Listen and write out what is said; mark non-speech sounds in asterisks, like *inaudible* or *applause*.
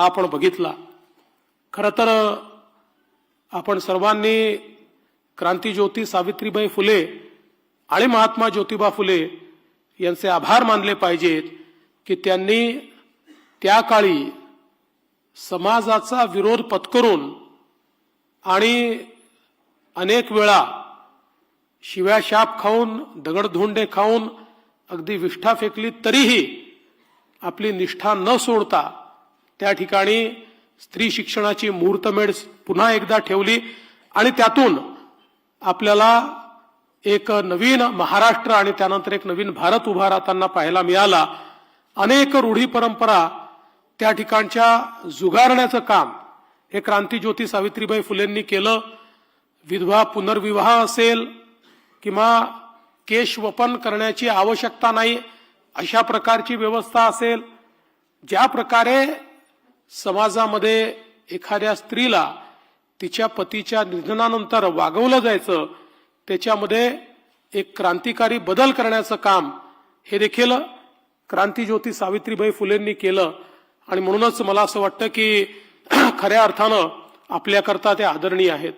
हा आपण बघितला. खरं तर आपण सर्वांनी क्रांतीज्योती सावित्रीबाई फुले आणि महात्मा ज्योतिबा फुले यांचे आभार मानले पाहिजेत की त्यांनी त्या काळी समाजाचा विरोध पत्करून आणि अनेक वेळा शिव्या शाप खाऊन दगडधोंडे खाऊन अगदी विष्ठा फेकली तरीही आपली निष्ठा न सोडता त्या ठिकाणी स्त्री शिक्षणाची मुहूर्तमेढ पुन्हा एकदा ठेवली आणि त्यातून आपल्याला एक नवीन महाराष्ट्र आणि त्यानंतर एक नवीन भारत उभा राहताना पाहायला मिळाला. अनेक रूढी परंपरा त्या ठिकाणच्या जुगारण्याचं काम हे क्रांतीज्योती सावित्रीबाई फुलेंनी केलं. विधवा पुनर्विवाह असेल किंवा केश वपन करण्याची आवश्यकता नाही अशा प्रकारची व्यवस्था असेल. ज्या प्रकारे समाजामध्ये एखाद्या स्त्रीला तिच्या पतीच्या निधनानंतर वागवलं जायचं त्याच्यामध्ये एक क्रांतिकारी बदल करण्याचं काम हे देखील क्रांतीज्योती सावित्रीबाई फुलेंनी केलं. आणि म्हणूनच मला असं वाटतं की *clears throat* खऱ्या अर्थानं आपल्याकरता ते आदरणीय आहेत.